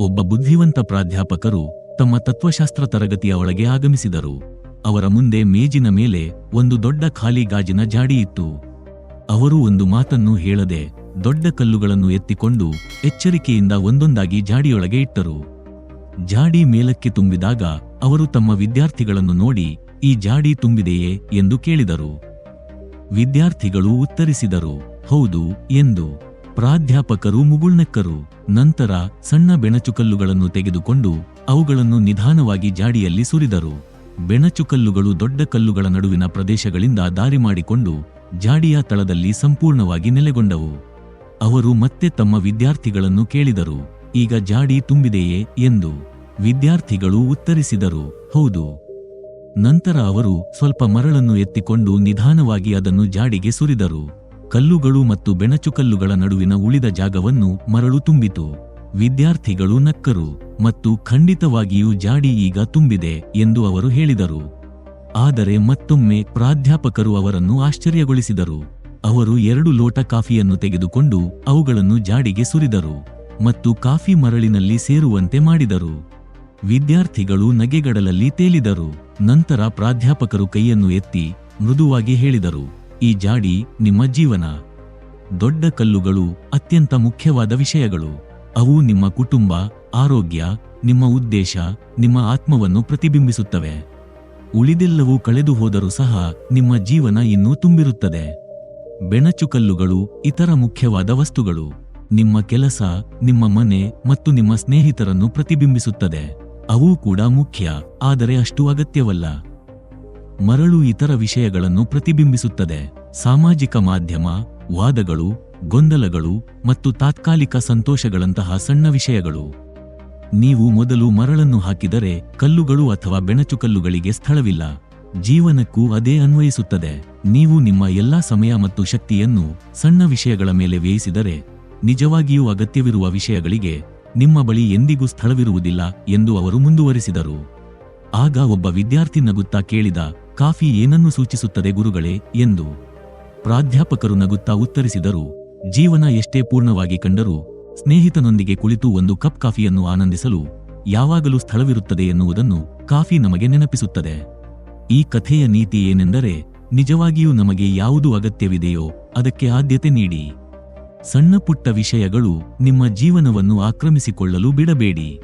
ಒಬ್ಬ ಬುದ್ಧಿವಂತ ಪ್ರಾಧ್ಯಾಪಕರು ತಮ್ಮ ತತ್ವಶಾಸ್ತ್ರ ತರಗತಿಯ ಒಳಗೆ ಆಗಮಿಸಿದರು. ಅವರ ಮುಂದೆ ಮೇಜಿನ ಮೇಲೆ ಒಂದು ದೊಡ್ಡ ಖಾಲಿ ಗಾಜಿನ ಜಾಡಿಯಿತ್ತು ಅವರು ಒಂದು ಮಾತನ್ನು ಹೇಳದೆ ದೊಡ್ಡ ಕಲ್ಲುಗಳನ್ನು ಎತ್ತಿಕೊಂಡು ಎಚ್ಚರಿಕೆಯಿಂದ ಒಂದೊಂದಾಗಿ ಜಾಡಿಯೊಳಗೆ ಇಟ್ಟರು. ಜಾಡಿ ಮೇಲಕ್ಕೆ ತುಂಬಿದಾಗ ಅವರು ತಮ್ಮ ವಿದ್ಯಾರ್ಥಿಗಳನ್ನು ನೋಡಿ, ಈ ಜಾಡಿ ತುಂಬಿದೆಯೇ? ಎಂದು ಕೇಳಿದರು. ವಿದ್ಯಾರ್ಥಿಗಳು ಉತ್ತರಿಸಿದರು, ಹೌದು, ಎಂದು. ಪ್ರಾಧ್ಯಾಪಕರು ಮುಗುಳ್ನೆಕ್ಕರು. ನಂತರ ಸಣ್ಣ ಬೆಣಚುಕಲ್ಲುಗಳನ್ನು ತೆಗೆದುಕೊಂಡು ಅವುಗಳನ್ನು ನಿಧಾನವಾಗಿ ಜಾಡಿಯಲ್ಲಿ ಸುರಿದರು. ಬೆಣಚುಕಲ್ಲುಗಳು ದೊಡ್ಡ ಕಲ್ಲುಗಳ ನಡುವಿನ ಪ್ರದೇಶಗಳಿಂದ ದಾರಿ ಮಾಡಿಕೊಂಡು ಜಾಡಿಯ ತಳದಲ್ಲಿ ಸಂಪೂರ್ಣವಾಗಿ ನೆಲೆಗೊಂಡವು. ಅವರು ಮತ್ತೆ ತಮ್ಮ ವಿದ್ಯಾರ್ಥಿಗಳನ್ನು ಕೇಳಿದರು. ಈಗ ಜಾಡಿ ತುಂಬಿದೆಯೇ ಎಂದು ವಿದ್ಯಾರ್ಥಿಗಳು ಉತ್ತರಿಸಿದರು. ಹೌದು. ನಂತರ ಅವರು ಸ್ವಲ್ಪ ಮರಳನ್ನು ಎತ್ತಿಕೊಂಡು ನಿಧಾನವಾಗಿ ಅದನ್ನು ಜಾಡಿಗೆ ಸುರಿದರು. ಕಲ್ಲುಗಳು ಮತ್ತು ಬೆಣಚುಕಲ್ಲುಗಳ ನಡುವಿನ ಉಳಿದ ಜಾಗವನ್ನು ಮರಳು ತುಂಬಿತು. ವಿದ್ಯಾರ್ಥಿಗಳು ನಕ್ಕರು ಮತ್ತು ಖಂಡಿತವಾಗಿಯೂ ಜಾಡಿ ಈಗ ತುಂಬಿದೆ ಎಂದು ಅವರು ಹೇಳಿದರು. ಆದರೆ ಮತ್ತೊಮ್ಮೆ ಪ್ರಾಧ್ಯಾಪಕರು ಅವರನ್ನು ಆಶ್ಚರ್ಯಗೊಳಿಸಿದರು. ಅವರು ಎರಡು ಲೋಟ ಕಾಫಿಯನ್ನು ತೆಗೆದುಕೊಂಡು ಅವುಗಳನ್ನು ಜಾಡಿಗೆ ಸುರಿದರು ಮತ್ತು ಕಾಫಿ ಮರಳಿನಲ್ಲಿ ಸೇರುವಂತೆ ಮಾಡಿದರು. ವಿದ್ಯಾರ್ಥಿಗಳು ನಗೆಗಡಲಲ್ಲಿ ತೇಲಿದರು. ನಂತರ ಪ್ರಾಧ್ಯಾಪಕರು ಕೈಯನ್ನು ಎತ್ತಿ ಮೃದುವಾಗಿ ಹೇಳಿದರು. ಈ ಜಾಡಿ ನಿಮ್ಮ ಜೀವನ. ದೊಡ್ಡ ಕಲ್ಲುಗಳು ಅತ್ಯಂತ ಮುಖ್ಯವಾದ ವಿಷಯಗಳು. ಅವು ನಿಮ್ಮ ಕುಟುಂಬ, ಆರೋಗ್ಯ, ನಿಮ್ಮ ಉದ್ದೇಶ, ನಿಮ್ಮ ಆತ್ಮವನ್ನು ಪ್ರತಿಬಿಂಬಿಸುತ್ತವೆ. ಉಳಿದೆಲ್ಲವೂ ಕಳೆದು ಹೋದರೂ ಸಹ ನಿಮ್ಮ ಜೀವನ ಇನ್ನೂ ತುಂಬಿರುತ್ತದೆ. ಬೆಣಚುಕಲ್ಲುಗಳು ಇತರ ಮುಖ್ಯವಾದ ವಸ್ತುಗಳು. ನಿಮ್ಮ ಕೆಲಸ, ನಿಮ್ಮ ಮನೆ ಮತ್ತು ನಿಮ್ಮ ಸ್ನೇಹಿತರನ್ನು ಪ್ರತಿಬಿಂಬಿಸುತ್ತದೆ. ಅವು ಕೂಡ ಮುಖ್ಯ, ಆದರೆ ಅಷ್ಟು ಅಗತ್ಯವಲ್ಲ. ಮರಳು ಇತರ ವಿಷಯಗಳನ್ನು ಪ್ರತಿಬಿಂಬಿಸುತ್ತದೆ. ಸಾಮಾಜಿಕ ಮಾಧ್ಯಮ, ವಾದಗಳು, ಗೊಂದಲಗಳು ಮತ್ತು ತಾತ್ಕಾಲಿಕ ಸಂತೋಷಗಳಂತಹ ಸಣ್ಣ ವಿಷಯಗಳು. ನೀವು ಮೊದಲು ಮರಳನ್ನು ಹಾಕಿದರೆ ಕಲ್ಲುಗಳು ಅಥವಾ ಬೆಣಚುಕಲ್ಲುಗಳಿಗೆ ಸ್ಥಳವಿಲ್ಲ. ಜೀವನಕ್ಕೂ ಅದೇ ಅನ್ವಯಿಸುತ್ತದೆ. ನೀವು ನಿಮ್ಮ ಎಲ್ಲಾ ಸಮಯ ಮತ್ತು ಶಕ್ತಿಯನ್ನು ಸಣ್ಣ ವಿಷಯಗಳ ಮೇಲೆ ವ್ಯಯಿಸಿದರೆ ನಿಜವಾಗಿಯೂ ಅಗತ್ಯವಿರುವ ವಿಷಯಗಳಿಗೆ ನಿಮ್ಮ ಬಳಿ ಎಂದಿಗೂ ಸ್ಥಳವಿರುವುದಿಲ್ಲ ಎಂದು ಅವರು ಮುಂದುವರಿಸಿದರು. ಆಗ ಒಬ್ಬ ವಿದ್ಯಾರ್ಥಿ ನಗುತ್ತಾ ಕೇಳಿದ ಕಾಫಿ ಏನನ್ನು ಸೂಚಿಸುತ್ತದೆ ಗುರುಗಳೇ ಎಂದು ಪ್ರಾಧ್ಯಾಪಕರು ನಗುತ್ತಾ ಉತ್ತರಿಸಿದರು. ಜೀವನ ಎಷ್ಟೇ ಪೂರ್ಣವಾಗಿ ಕಂಡರೂ ಸ್ನೇಹಿತನೊಂದಿಗೆ ಕುಳಿತು ಒಂದು ಕಪ್ ಕಾಫಿಯನ್ನು ಆನಂದಿಸಲು ಯಾವಾಗಲೂ ಸ್ಥಳವಿರುತ್ತದೆ ಎನ್ನುವುದನ್ನು ಕಾಫಿ ನಮಗೆ ನೆನಪಿಸುತ್ತದೆ. ಈ ಕಥೆಯ ನೀತಿ ಏನೆಂದರೆ ನಿಜವಾಗಿಯೂ ನಮಗೆ ಯಾವುದು ಅಗತ್ಯವಿದೆಯೋ ಅದಕ್ಕೆ ಆದ್ಯತೆ ನೀಡಿ. ಸಣ್ಣಪುಟ್ಟ ವಿಷಯಗಳು ನಿಮ್ಮ ಜೀವನವನ್ನು ಆಕ್ರಮಿಸಿಕೊಳ್ಳಲು ಬಿಡಬೇಡಿ.